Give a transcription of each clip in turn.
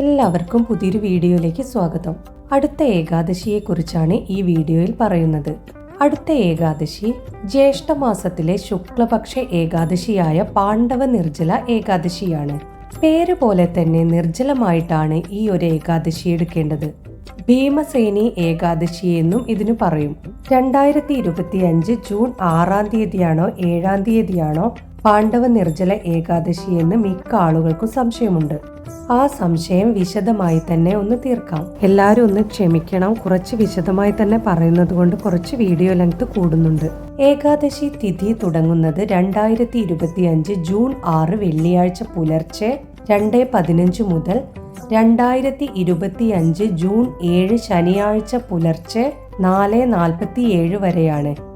എല്ലാവർക്കും പുതിയൊരു വീഡിയോയിലേക്ക് സ്വാഗതം. അടുത്ത ഏകാദശിയെക്കുറിച്ചാണ് ഈ വീഡിയോയിൽ പറയുന്നത്. അടുത്ത ഏകാദശി ജ്യേഷ്ഠമാസത്തിലെ ശുക്ലപക്ഷ ഏകാദശിയായ പാണ്ഡവ നിർജല ഏകാദശിയാണ്. പേര് പോലെ തന്നെ നിർജലമായിട്ടാണ് ഈ ഒരു ഏകാദശി എടുക്കേണ്ടത്. ഭീമസേനി ഏകാദശി എന്നും ഇതിനു പറയും. രണ്ടായിരത്തി ഇരുപത്തി അഞ്ച് ജൂൺ ആറാം തീയതിയാണോ ഏഴാം തീയതിയാണോ പാണ്ഡവ നിർജല ഏകാദശി എന്ന് മിക്ക ആളുകൾക്കും സംശയമുണ്ട്. ആ സംശയം വിശദമായി തന്നെ ഒന്ന് തീർക്കാം. എല്ലാവരും ഒന്ന് ക്ഷമിക്കണം. കുറച്ച് വിശദമായി തന്നെ പറയുന്നത് കൊണ്ട് കുറച്ച് വീഡിയോ ലെങ്ത് കൂടുന്നുണ്ട്. ഏകാദശി തിഥി തുടങ്ങുന്നത് രണ്ടായിരത്തി ഇരുപത്തി ജൂൺ ആറ് വെള്ളിയാഴ്ച പുലർച്ചെ രണ്ട് പതിനഞ്ച് മുതൽ രണ്ടായിരത്തി ഇരുപത്തി അഞ്ച് ജൂൺ ഏഴ് ശനിയാഴ്ച പുലർച്ചെ നാല് നാൽപ്പത്തി ഏഴ് വരെയാണ്.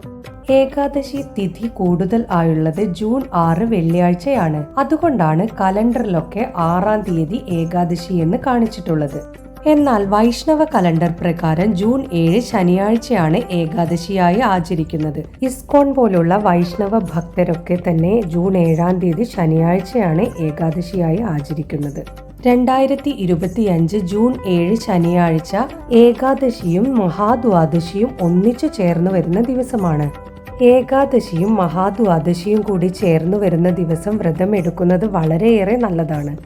ഏകാദശി തിഥി കൂടുതൽ ആയുള്ളത് ജൂൺ ആറ് വെള്ളിയാഴ്ചയാണ്. അതുകൊണ്ടാണ് കലണ്ടറിലൊക്കെ ആറാം തീയതി ഏകാദശി എന്ന് കാണിച്ചിട്ടുള്ളത്. എന്നാൽ വൈഷ്ണവ കലണ്ടർ പ്രകാരം ജൂൺ ഏഴ് ശനിയാഴ്ചയാണ് ഏകാദശിയായി ആചരിക്കുന്നത്. ഇസ്കോൺ പോലുള്ള വൈഷ്ണവ ഭക്തരൊക്കെ തന്നെ ജൂൺ ഏഴാം തീയതി ശനിയാഴ്ചയാണ് ഏകാദശിയായി ആചരിക്കുന്നത്. രണ്ടായിരത്തി ഇരുപത്തിയഞ്ച് ജൂൺ ഏഴ് ശനിയാഴ്ച ഏകാദശിയും മഹാദ്വാദശിയും ഒന്നിച്ചു ചേർന്ന് വരുന്ന ദിവസമാണ്. ഏകാദശിയും മഹാദ്വാദശിയും കൂടി ചേർന്നു വരുന്ന ദിവസം വ്രതം എടുക്കുന്നത് വളരെയേറെ നല്ലതാണ്.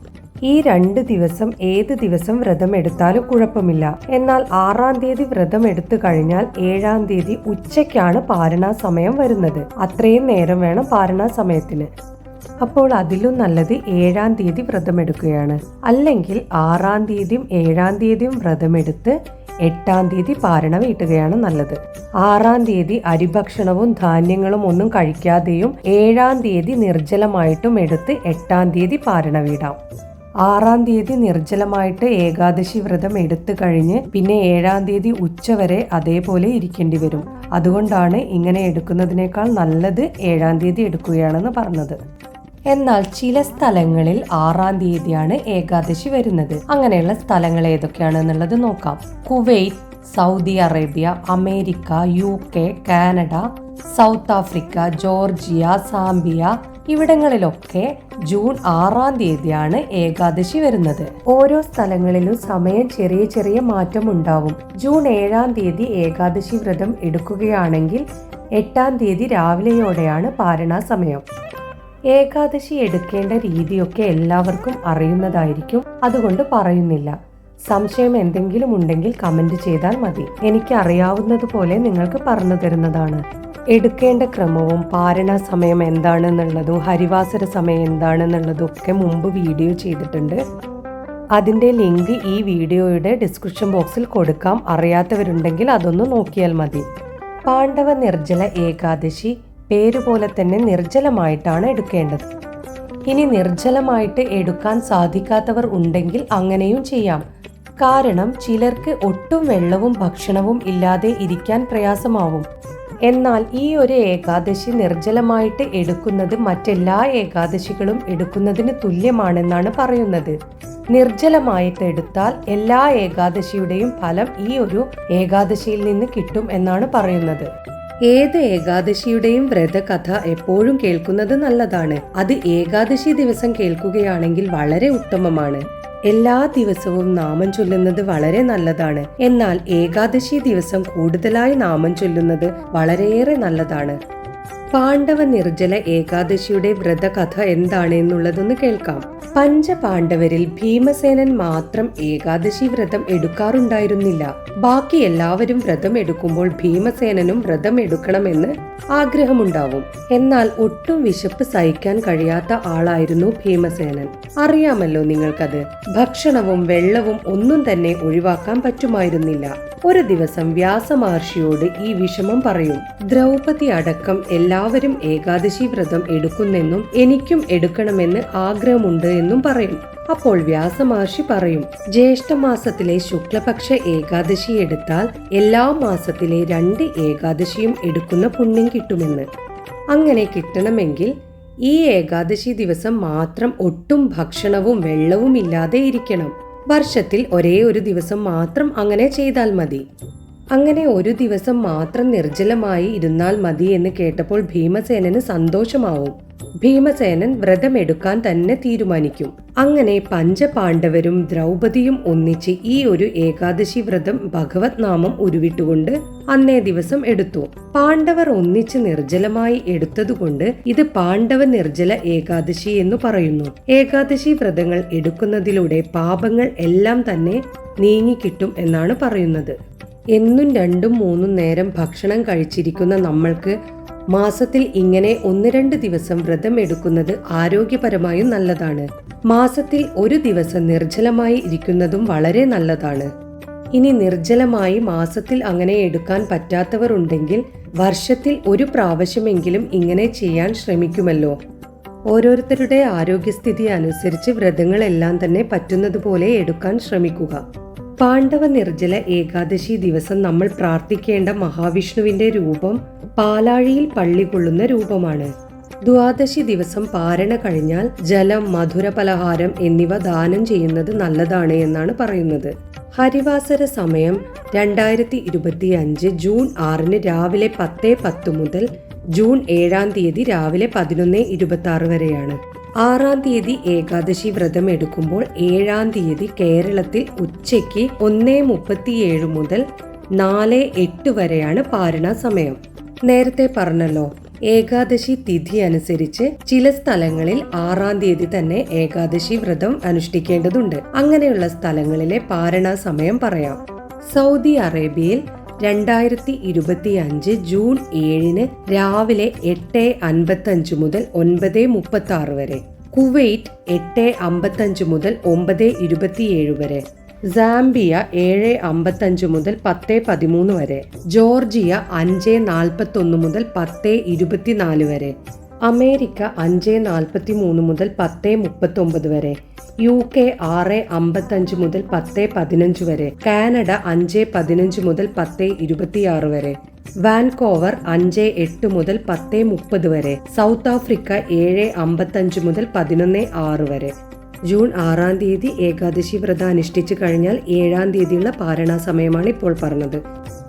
ഈ രണ്ട് ദിവസം ഏത് ദിവസം വ്രതം എടുത്താലും കുഴപ്പമില്ല. എന്നാൽ ആറാം തീയതി വ്രതം എടുത്തു കഴിഞ്ഞാൽ ഏഴാം തീയതി ഉച്ചയ്ക്കാണ് പാരണാ സമയം വരുന്നത്. അത്രയും നേരം വേണം പാരണാ സമയത്തിന്. അപ്പോൾ അതിലും നല്ലത് ഏഴാം തീയതി വ്രതമെടുക്കുകയാണ് അല്ലെങ്കിൽ ആറാം തീയതിയും ഏഴാം തീയതിയും വ്രതമെടുത്ത് എട്ടാം തീയതി പാരണ വീട്ടുകയാണ് നല്ലത്. ആറാം തീയതി അരിഭക്ഷണവും ധാന്യങ്ങളും ഒന്നും കഴിക്കാതെയും ഏഴാം തീയതി നിർജലമായിട്ടും എടുത്ത് എട്ടാം തീയതി പാരണ വീടാം. ആറാം തീയതി നിർജലമായിട്ട് ഏകാദശി വ്രതം എടുത്തു കഴിഞ്ഞ് പിന്നെ ഏഴാം തീയതി ഉച്ചവരെ അതേപോലെ ഇരിക്കേണ്ടി വരും. അതുകൊണ്ടാണ് ഇങ്ങനെ എടുക്കുന്നതിനേക്കാൾ നല്ലത് ഏഴാം തീയതി എടുക്കുകയാണെന്ന് പറഞ്ഞത്. എന്നാൽ ചില സ്ഥലങ്ങളിൽ ആറാം തീയതിയാണ് ഏകാദശി വരുന്നത്. അങ്ങനെയുള്ള സ്ഥലങ്ങൾ ഏതൊക്കെയാണെന്നുള്ളത് നോക്കാം. Kuwait Saudi Arabia America U K Canada South Africa Georgia Zambia ഇവിടങ്ങളിലൊക്കെ June ആറാം തീയതിയാണ് ഏകാദശി വരുന്നത്. ഓരോ സ്ഥലങ്ങളിലും സമയം ചെറിയ ചെറിയ മാറ്റം ഉണ്ടാവും ജൂൺ ഏഴാം തീയതി ഏകാദശി വ്രതം എടുക്കുകയാണെങ്കിൽ എട്ടാം തീയതി രാവിലെയോടെയാണ് പാരണാ സമയം. ഏകാദശി എടുക്കേണ്ട രീതിയൊക്കെ എല്ലാവർക്കും അറിയുന്നതായിരിക്കും. അതുകൊണ്ട് പറയുന്നില്ല. സംശയം എന്തെങ്കിലും ഉണ്ടെങ്കിൽ കമന്റ് ചെയ്താൽ മതി. എനിക്ക് അറിയാവുന്നതുപോലെ നിങ്ങൾക്ക് പറഞ്ഞു തരുന്നതാണ്. എടുക്കേണ്ട ക്രമവും പാരണ സമയം എന്താണെന്നുള്ളതും ഹരിവാസര സമയം എന്താണെന്നുള്ളതും ഒക്കെ മുമ്പ് വീഡിയോ ചെയ്തിട്ടുണ്ട്. അതിന്റെ ലിങ്ക് ഈ വീഡിയോയുടെ ഡിസ്ക്രിപ്ഷൻ ബോക്സിൽ കൊടുക്കാം. അറിയാത്തവരുണ്ടെങ്കിൽ അതൊന്ന് നോക്കിയാൽ മതി. പാണ്ഡവ നിർജല ഏകാദശി പേരുപോലെ തന്നെ നിർജലമായിട്ടാണ് എടുക്കേണ്ടത്. ഇനി നിർജലമായിട്ട് എടുക്കാൻ സാധിക്കാത്തവർ ഉണ്ടെങ്കിൽ അങ്ങനെയും ചെയ്യാം. കാരണം ചിലർക്ക് ഒട്ടും വെള്ളവും ഭക്ഷണവും ഇല്ലാതെ ഇരിക്കാൻ പ്രയാസമാവും. എന്നാൽ ഈ ഒരു ഏകാദശി നിർജലമായിട്ട് എടുക്കുന്നത് മറ്റെല്ലാ ഏകാദശികളും എടുക്കുന്നതിന് തുല്യമാണെന്നാണ് പറയുന്നത്. നിർജലമായിട്ട് എടുത്താൽ എല്ലാ ഏകാദശിയുടെയും ഫലം ഈ ഒരു ഏകാദശിയിൽ നിന്ന് കിട്ടും എന്നാണ് പറയുന്നത്. ഏത് ഏകാദശിയുടെയും വ്രതകഥ എപ്പോഴും കേൾക്കുന്നത് നല്ലതാണ്. അത് ഏകാദശി ദിവസം കേൾക്കുകയാണെങ്കിൽ വളരെ ഉത്തമമാണ്. എല്ലാ ദിവസവും നാമം ചൊല്ലുന്നത് വളരെ നല്ലതാണ്. എന്നാൽ ഏകാദശി ദിവസം കൂടുതലായി നാമം ചൊല്ലുന്നത് വളരെയേറെ നല്ലതാണ്. പാണ്ഡവ നിർജല ഏകാദശിയുടെ വ്രതകഥ എന്താണ് എന്നുള്ളതൊന്ന് കേൾക്കാം. പഞ്ചപാണ്ഡവരിൽ ഭീമസേനൻ മാത്രം ഏകാദശി വ്രതം എടുക്കാറുണ്ടായിരുന്നില്ല. ബാക്കി എല്ലാവരും വ്രതം എടുക്കുമ്പോൾ ഭീമസേനനും വ്രതം എടുക്കണമെന്ന് ആഗ്രഹമുണ്ടാവും. എന്നാൽ ഒട്ടും വിശപ്പ് സഹിക്കാൻ കഴിയാത്ത ആളായിരുന്നു ഭീമസേനൻ. അറിയാമല്ലോ നിങ്ങൾക്കത്. ഭക്ഷണവും വെള്ളവും ഒന്നും തന്നെ ഒഴിവാക്കാൻ പറ്റുമായിരുന്നില്ല. ഒരു ദിവസം വ്യാസമഹർഷിയോട് ഈ വിഷമം പറയും. ദ്രൗപദി അടക്കം എല്ലാവരും ഏകാദശി വ്രതം എടുക്കുന്നെന്നും എനിക്കും എടുക്കണമെന്ന് ആഗ്രഹമുണ്ട് എന്നും പറയും. അപ്പോൾ വ്യാസമഹർഷി പറയും ജ്യേഷ്ഠമാസത്തിലെ ശുക്ലപക്ഷ ഏകാദശി എടുത്താൽ എല്ലാ മാസത്തിലെ രണ്ട് ഏകാദശിയും എടുക്കുന്ന പുണ്യം കിട്ടുമെന്ന്. അങ്ങനെ കിട്ടണമെങ്കിൽ ഈ ഏകാദശി ദിവസം മാത്രം ഒട്ടും ഭക്ഷണവും വെള്ളവും ഇല്ലാതെ ഇരിക്കണം. വർഷത്തിൽ ഒരേ ഒരു ദിവസം മാത്രം അങ്ങനെ ചെയ്താൽ മതി. അങ്ങനെ ഒരു ദിവസം മാത്രം നിർജലമായി ഇരുന്നാൽ മതി എന്ന് കേട്ടപ്പോൾ ഭീമസേനന് സന്തോഷമാവും. ഭീമസേനൻ വ്രതമെടുക്കാൻ തന്നെ തീരുമാനിക്കും. അങ്ങനെ പഞ്ചപാണ്ഡവരും ദ്രൗപദിയും ഒന്നിച്ച് ഈ ഒരു ഏകാദശി വ്രതം ഭഗവത് നാമം ഉരുവിട്ടുകൊണ്ട് അന്നേ ദിവസം എടുത്തു. പാണ്ഡവർ ഒന്നിച്ച് നിർജലമായി എടുത്തതുകൊണ്ട് ഇത് പാണ്ഡവ നിർജല ഏകാദശി എന്ന് പറയുന്നു. ഏകാദശി വ്രതങ്ങൾ എടുക്കുന്നതിലൂടെ പാപങ്ങൾ എല്ലാം തന്നെ നീങ്ങിക്കിട്ടും എന്നാണ് പറയുന്നത്. എന്നും രണ്ടും മൂന്നും നേരം ഭക്ഷണം കഴിച്ചിരിക്കുന്ന നമ്മൾക്ക് മാസത്തിൽ ഇങ്ങനെ ഒന്ന് രണ്ട് ദിവസം വ്രതം എടുക്കുന്നത് ആരോഗ്യപരമായും നല്ലതാണ്. മാസത്തിൽ ഒരു ദിവസം നിർജലമായി ഇരിക്കുന്നതും വളരെ നല്ലതാണ്. ഇനി നിർജലമായി മാസത്തിൽ അങ്ങനെ എടുക്കാൻ പറ്റാത്തവർ ഉണ്ടെങ്കിൽ വർഷത്തിൽ ഒരു പ്രാവശ്യമെങ്കിലും ഇങ്ങനെ ചെയ്യാൻ ശ്രമിക്കുമല്ലോ. ഓരോരുത്തരുടെ ആരോഗ്യസ്ഥിതി അനുസരിച്ച് വ്രതങ്ങളെല്ലാം തന്നെ പറ്റുന്നതുപോലെ എടുക്കാൻ ശ്രമിക്കുക. പാണ്ഡവ നിർജല ഏകാദശി ദിവസം നമ്മൾ പ്രാർത്ഥിക്കേണ്ട മഹാവിഷ്ണുവിന്റെ രൂപം പാലാഴിയിൽ പള്ളി കൊള്ളുന്ന രൂപമാണ്. ദ്വാദശി ദിവസം പാരണ കഴിഞ്ഞാൽ ജലം മധുര പലഹാരം എന്നിവ ദാനം ചെയ്യുന്നത് നല്ലതാണ് എന്നാണ് പറയുന്നത്. ഹരിവാസര സമയം രണ്ടായിരത്തി ഇരുപത്തി അഞ്ച് ജൂൺ ആറിന് രാവിലെ പത്ത് പത്ത് മുതൽ ജൂൺ ഏഴാം തീയതി രാവിലെ പതിനൊന്ന് ഇരുപത്തി ആറ് വരെയാണ്. ആറാം തീയതി ഏകാദശി വ്രതം എടുക്കുമ്പോൾ ഏഴാം തീയതി കേരളത്തിൽ ഉച്ചയ്ക്ക് ഒന്നേ മുപ്പത്തിയേഴ് മുതൽ നാല് എട്ട് വരെയാണ് പാരണ സമയം. നേരത്തെ പറഞ്ഞല്ലോ ഏകാദശി തിഥി അനുസരിച്ച് ചില സ്ഥലങ്ങളിൽ ആറാം തീയതി തന്നെ ഏകാദശി വ്രതം അനുഷ്ഠിക്കേണ്ടതുണ്ട്. അങ്ങനെയുള്ള സ്ഥലങ്ങളിലെ പാരണ സമയം പറയാം. സൗദി അറേബ്യയിൽ രണ്ടായിരത്തി ഇരുപത്തി അഞ്ച് ജൂൺ ഏഴിന് രാവിലെ എട്ട് അൻപത്തഞ്ച് മുതൽ ഒൻപത് മുപ്പത്തി ആറ് വരെ. കുവൈറ്റ് എട്ട് അമ്പത്തഞ്ച് മുതൽ ഒമ്പത് ഇരുപത്തിയേഴ് വരെ. സാംബിയ ഏഴ് അമ്പത്തഞ്ച് മുതൽ പത്ത് പതിമൂന്ന് വരെ. ജോർജിയ അഞ്ച് നാൽപ്പത്തൊന്ന് മുതൽ പത്ത് ഇരുപത്തിനാല് വരെ. അമേരിക്ക അഞ്ച് നാൽപ്പത്തി മൂന്ന് മുതൽ പത്ത് മുപ്പത്തൊമ്പത് വരെ. യു കെ ആറ് അമ്പത്തഞ്ച് മുതൽ പത്ത് പതിനഞ്ച് വരെ. കാനഡ അഞ്ച് പതിനഞ്ച് മുതൽ പത്ത് ഇരുപത്തിയാറ് വരെ. വാൻകോവർ അഞ്ച് എട്ട് മുതൽ പത്ത് മുപ്പത് വരെ. സൗത്ത് ആഫ്രിക്ക ഏഴ് അമ്പത്തഞ്ച് മുതൽ പതിനൊന്ന് ആറ് വരെ. ജൂൺ ആറാം തീയതി ഏകാദശി വ്രതം അനുഷ്ഠിച്ചു കഴിഞ്ഞാൽ ഏഴാം തീയതിയുള്ള പാരണ സമയമാണ് ഇപ്പോൾ പറഞ്ഞത്.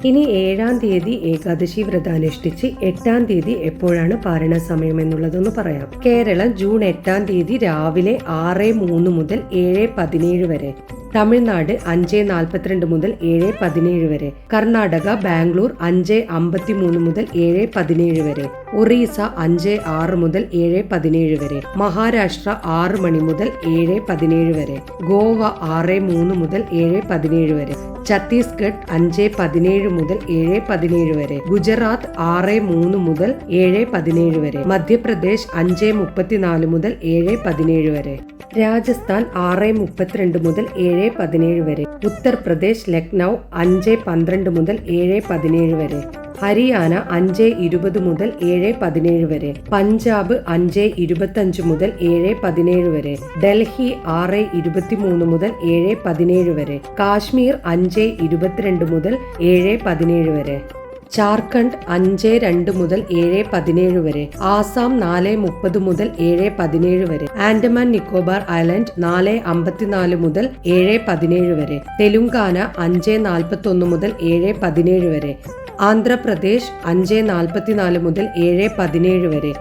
ഇനി ഏഴാം തീയതി ഏകാദശി വ്രതം അനുഷ്ഠിച്ച് എട്ടാം തീയതി എപ്പോഴാണ് പാരണ സമയം എന്നുള്ളതെന്ന് പറയാം. കേരളം ജൂൺ എട്ടാം തീയതി രാവിലെ ആറ് മൂന്ന് മുതൽ ഏഴ് പതിനേഴ് വരെ. തമിഴ്നാട് അഞ്ച് നാൽപ്പത്തിരണ്ട് മുതൽ ഏഴ് പതിനേഴ് വരെ. കർണാടക ബാംഗ്ലൂർ അഞ്ച് അമ്പത്തിമൂന്ന് മുതൽ ഏഴ് പതിനേഴ് വരെ. ഒറീസ അഞ്ച് ആറ് മുതൽ ഏഴ് പതിനേഴ് വരെ. മഹാരാഷ്ട്ര ആറ് മണി മുതൽ ഏഴ് പതിനേഴ് വരെ. ഗോവ ആറ് മൂന്ന് മുതൽ ഏഴ് പതിനേഴ് വരെ. ഛത്തീസ്ഗഡ് അഞ്ച് പതിനേഴ് മുതൽ ഏഴ് പതിനേഴ് വരെ. ഗുജറാത്ത് ആറ് മൂന്ന് മുതൽ ഏഴ് പതിനേഴ് വരെ. മധ്യപ്രദേശ് അഞ്ച് മുപ്പത്തിനാല് മുതൽ ഏഴ് പതിനേഴ് വരെ. രാജസ്ഥാൻ ആറ് മുപ്പത്തിരണ്ട് മുതൽ ഏഴ് പതിനേഴ് വരെ. ഉത്തർപ്രദേശ് ലക്നൗ അഞ്ച് പന്ത്രണ്ട് മുതൽ ഏഴ് പതിനേഴ് വരെ. ഹരിയാന അഞ്ച് ഇരുപത് മുതൽ ഏഴ് പതിനേഴ് വരെ. പഞ്ചാബ് അഞ്ച് ഇരുപത്തഞ്ച് മുതൽ ഏഴ് പതിനേഴ് വരെ. ഡൽഹി ആറ് ഇരുപത്തിമൂന്ന് മുതൽ ഏഴ് പതിനേഴ് വരെ. കാശ്മീർ അഞ്ച് ഇരുപത്തിരണ്ട് മുതൽ ഏഴ് പതിനേഴ് വരെ. ജാർഖണ്ഡ് അഞ്ച് രണ്ട് മുതൽ ഏഴ് പതിനേഴ് വരെ. ആസാം നാല് മുപ്പത് മുതൽ ഏഴ് പതിനേഴ് വരെ. ആൻഡമാൻ നിക്കോബാർ ഐലൻഡ് നാല് അമ്പത്തിനാല് മുതൽ ഏഴ് പതിനേഴ് വരെ. തെലുങ്കാന അഞ്ച് നാൽപ്പത്തൊന്ന് മുതൽ ഏഴ് പതിനേഴ് വരെ. ആന്ധ്രാപ്രദേശ് അഞ്ച് നാൽപ്പത്തിനാല് മുതൽ ഏഴ് പതിനേഴ് വരെ.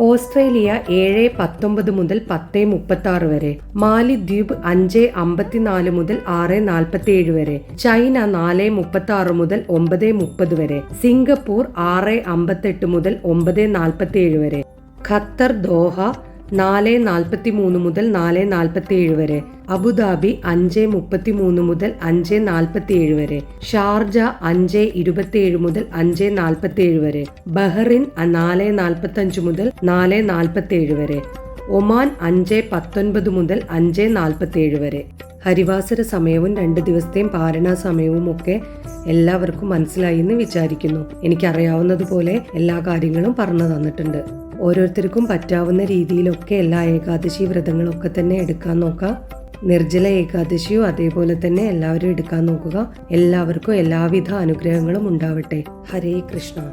ഓസ്ട്രേലിയ ഏഴ് പത്തൊമ്പത് മുതൽ പത്ത് മുപ്പത്തി ആറ് വരെ. മാലിദ്വീപ് അഞ്ച് അമ്പത്തിനാല് മുതൽ ആറ് നാൽപ്പത്തി ഏഴ് വരെ. ചൈന നാല് മുപ്പത്തി ആറ് മുതൽ ഒമ്പത് മുപ്പത് വരെ. സിംഗപ്പൂർ ആറ് അമ്പത്തെട്ട് മുതൽ ഒമ്പത് നാൽപ്പത്തി ഏഴ് വരെ. ഖത്തർ ദോഹ നാല് നാൽപ്പത്തി മൂന്ന് മുതൽ നാല് നാൽപ്പത്തി ഏഴ് വരെ. അബുദാബി അഞ്ച് മുപ്പത്തി മൂന്ന് മുതൽ അഞ്ച് നാൽപ്പത്തി ഏഴ് വരെ. ഷാർജ അഞ്ച് ഇരുപത്തി ഏഴ് മുതൽ അഞ്ച് നാൽപ്പത്തി ഏഴ് വരെ. ബഹ്റിൻ നാല് നാൽപ്പത്തി അഞ്ച് മുതൽ നാല് നാൽപ്പത്തി ഏഴ് വരെ. ഒമാൻ അഞ്ച് പത്തൊൻപത് മുതൽ അഞ്ച് നാൽപ്പത്തി ഏഴ് വരെ. ഹരിവാസര സമയവും രണ്ട് ദിവസത്തെയും പാരണ സമയവും ഒക്കെ എല്ലാവർക്കും മനസ്സിലായി എന്ന് വിചാരിക്കുന്നു. എനിക്കറിയാവുന്നതുപോലെ എല്ലാ കാര്യങ്ങളും പറഞ്ഞു തന്നിട്ടുണ്ട്. ഓരോരുത്തർക്കും പറ്റാവുന്ന രീതിയിലൊക്കെ എല്ലാ ഏകാദശി വ്രതങ്ങളൊക്കെ തന്നെ എടുക്കാൻ നോക്കുക. നിർജല ഏകാദശിയും അതേപോലെ തന്നെ എല്ലാവരും എടുക്കാൻ നോക്കുക. എല്ലാവർക്കും എല്ലാവിധ അനുഗ്രഹങ്ങളും ഉണ്ടാവട്ടെ. ഹരേ കൃഷ്ണ.